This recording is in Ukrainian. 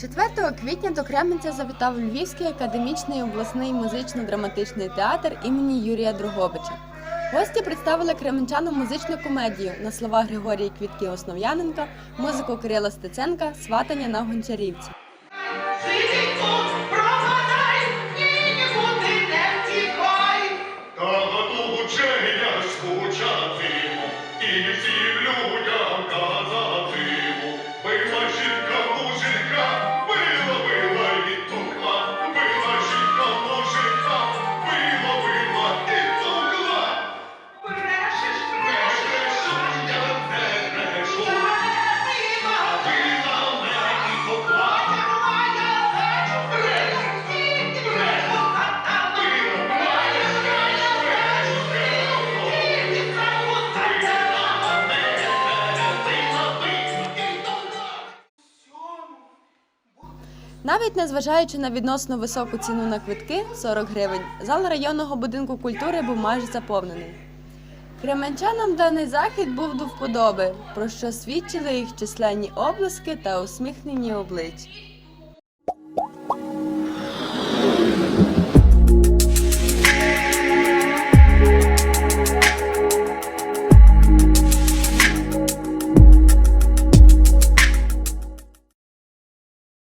Сьогодні до Кременця завітав Львівський академічний обласний музично-драматичний театр імені Юрія Дрогобича. Гості представили кременчанам музичну комедію на слова Григорії Квітки Основ'яненка, музику Кирила Стеценка, сватання на гончарівці. Та готову я скучатиму, і всім Навіть незважаючи на відносно високу ціну на квитки 40 гривень, зал районного будинку культури був майже заповнений. Кременчанам даний захід був до вподоби, про що свідчили їх численні обласки та усміхнені обличчя.